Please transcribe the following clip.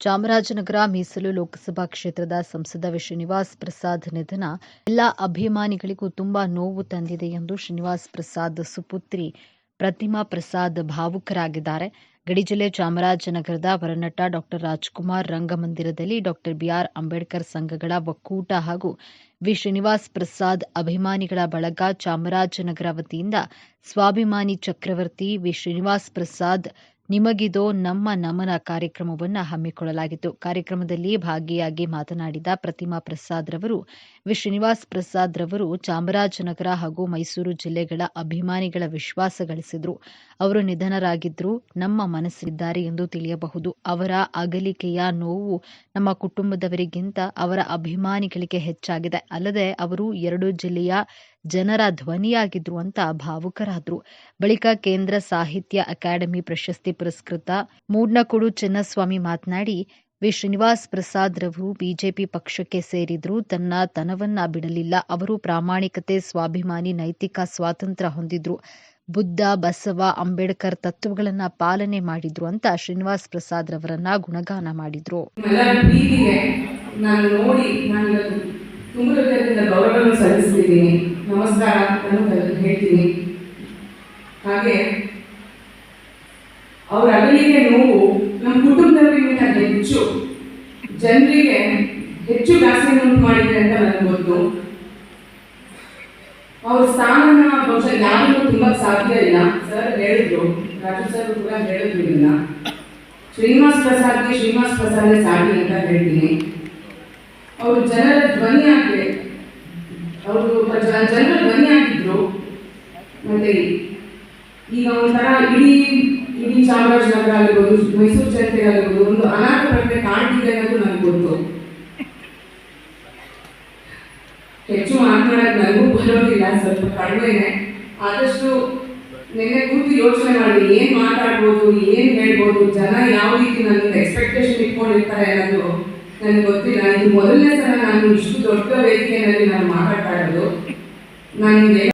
ಚಾಮರಾಜನಗರ ಮೀಸಲು ಲೋಕಸಭಾ ಕ್ಷೇತ್ರದ ಸಂಸದ ವಿ ಶ್ರೀನಿವಾಸ್ ಪ್ರಸಾದ್ ನಿಧನ ಎಲ್ಲ ಅಭಿಮಾನಿಗಳಿಗೂ ತುಂಬಾ ನೋವು ತಂದಿದೆ ಎಂದು ಶ್ರೀನಿವಾಸ್ ಪ್ರಸಾದ್ ಸುಪುತ್ರಿ ಪ್ರತಿಮಾ ಪ್ರಸಾದ್ ಭಾವುಕರಾಗಿದ್ದಾರೆ. ಗಡಿ ಜಿಲ್ಲೆ ಚಾಮರಾಜನಗರದ ವರನಟ ಡಾಕ್ಟರ್ ರಾಜ್ಕುಮಾರ್ ರಂಗಮಂದಿರದಲ್ಲಿ ಡಾಕ್ಟರ್ ಬಿಆರ್ ಅಂಬೇಡ್ಕರ್ ಸಂಘಗಳ ಒಕ್ಕೂಟ ಹಾಗೂ ವಿ. ಶ್ರೀನಿವಾಸ್ ಪ್ರಸಾದ್ ಅಭಿಮಾನಿಗಳ ಬಳಗ ಚಾಮರಾಜನಗರ ವತಿಯಿಂದ ಸ್ವಾಭಿಮಾನಿ ಚಕ್ರವರ್ತಿ ವಿ. ಶ್ರೀನಿವಾಸ್ ಪ್ರಸಾದ್ ನಿಮಗಿದೋ ನಮ್ಮ ನಮನ ಕಾರ್ಯಕ್ರಮವನ್ನು ಹಮ್ಮಿಕೊಳ್ಳಲಾಗಿತ್ತು. ಕಾರ್ಯಕ್ರಮದಲ್ಲಿ ಭಾಗಿಯಾಗಿ ಮಾತನಾಡಿದ ಪ್ರತಿಮಾ ಪ್ರಸಾದ್ ರವರು, ವಿ. ಶ್ರೀನಿವಾಸ್ ಪ್ರಸಾದ್ ರವರು ಚಾಮರಾಜನಗರ ಹಾಗೂ ಮೈಸೂರು ಜಿಲ್ಲೆಗಳ ಅಭಿಮಾನಿಗಳ ವಿಶ್ವಾಸ ಗಳಿಸಿದ್ರು. ಅವರು ನಿಧನರಾಗಿದ್ರು, ನಮ್ಮ ಮನಸ್ಸಿದ್ದಾರೆ ಎಂದು ತಿಳಿಯಬಹುದು. ಅವರ ಅಗಲಿಕೆಯ ನೋವು ನಮ್ಮ ಕುಟುಂಬದವರಿಗಿಂತ ಅವರ ಅಭಿಮಾನಿಗಳಿಗೆ ಹೆಚ್ಚಾಗಿದೆ. ಅಲ್ಲದೆ ಅವರು ಎರಡು ಜಿಲ್ಲೆಯ ಜನರ ಧ್ವನಿಯಾಗಿದ್ರು ಅಂತ ಭಾವುಕರಾದ್ರು. ಬಳಿಕ ಕೇಂದ್ರ ಸಾಹಿತ್ಯ ಅಕಾಡೆಮಿ ಪ್ರಶಸ್ತಿ ಪುರಸ್ಕೃತ ಮೂಡ್ನಕುಡು ಚಿನ್ನಸ್ವಾಮಿ ಮಾತನಾಡಿ, ವಿ. ಶ್ರೀನಿವಾಸ್ ಪ್ರಸಾದ್ ರವರು ಬಿಜೆಪಿ ಪಕ್ಷಕ್ಕೆ ಸೇರಿದ್ರು ತನ್ನ ತನವನ್ನ ಬಿಡಲಿಲ್ಲ. ಅವರು ಪ್ರಾಮಾಣಿಕತೆ, ಸ್ವಾಭಿಮಾನಿ, ನೈತಿಕ ಸ್ವಾತಂತ್ರ್ಯ ಹೊಂದಿದ್ರು. ಬುದ್ಧ, ಬಸವ, ಅಂಬೇಡ್ಕರ್ ತತ್ವಗಳನ್ನ ಪಾಲನೆ ಮಾಡಿದ್ರು ಅಂತ ಶ್ರೀನಿವಾಸ್ ಪ್ರಸಾದ್ ರವರನ್ನ ಗುಣಗಾನ ಮಾಡಿದ್ರು. ನಾನು ನಾನು ತುಂಬ ಗೌರವವನ್ನು ಸಲ್ಲಿಸ್ತಿದ್ದೀನಿ ನಮಸ್ಕಾರ ಅಂತ ಹೇಳ್ತೀನಿ. ಹಾಗೆ, ಅವರ ಅಗಲಿಕೆ ನೋವು ನಮ್ಮ ಕುಟುಂಬದವರಿಗಿಂತ ಹೆಚ್ಚು, ಜನರಿಗೆ ಹೆಚ್ಚು ದಾಸ್ಯವನ್ನು ಮಾಡಿದೆ ಅಂತ ನನಗೆ ಗೊತ್ತು. ಅವ್ರ ಸ್ಥಾನನ ಬಹುಶಃ ಯಾರಿಗೂ ತುಂಬಾ ಸಾಧ್ಯ ಇಲ್ಲ. ಸರ್ ಹೇಳಿದ್ರು. ರಾಜು ಸರ್ ಕೂಡ ಹೇಳಿದ್ರು ಇಲ್ಲ ಶ್ರೀನಿವಾಸ್ ಪ್ರಸಾದ್ಗೆ ಶ್ರೀನಿವಾಸ್ ಪ್ರಸಾದ್ ಸಾಧ್ಯ ಅಂತ ಹೇಳ್ತೀನಿ. ಅವರು ಜನರ ಧ್ವನಿ ಆಗಿದೆ ಅವರು ಜನರ ಧ್ವನಿ ಆಗಿದ್ರು, ಮತ್ತೆ ಈಗ ಒಂಥರ ಇಡೀ ಇಡೀ ಚಾಮರಾಜನಗರ ಆಗಿರ್ಬೋದು, ಮೈಸೂರು ಜನತೆ ಆಗಿರ್ಬೋದು, ಒಂದು ಅನಾಥ ಪ್ರಜ್ಞೆ ಕಾಣ್ತಿದೆ ಅನ್ನೋದು ನನಗೆ ಗೊತ್ತು. ಹೆಚ್ಚು ಮಾತನಾಡೋದು ನನಗೂ ಬರೋದಿಲ್ಲ, ಸ್ವಲ್ಪ ಕಡಿಮೆನೆ. ಆದಷ್ಟು ನಿನ್ನೆ ಕೂತು ಯೋಚನೆ ಮಾಡಿ, ಏನು ಮಾತಾಡ್ಬೋದು, ಏನು ಹೇಳ್ಬೋದು, ಜನ ಯಾವ ರೀತಿ ನನ್ನ ಎಕ್ಸ್ಪೆಕ್ಟೇಷನ್ ಇಟ್ಕೊಂಡಿರ್ತಾರೆ ಅನ್ನೋದು ನನಗೆ ಗೊತ್ತಿಲ್ಲ. ಇದು ಮೊದಲನೇ ಸಲ ನಾನು ಇಷ್ಟು ದೊಡ್ಡ ವೇದಿಕೆಯಲ್ಲಿ ನಾನು ಮಾತಾಡ್ತಾ ಇರೋದು. ನಾನು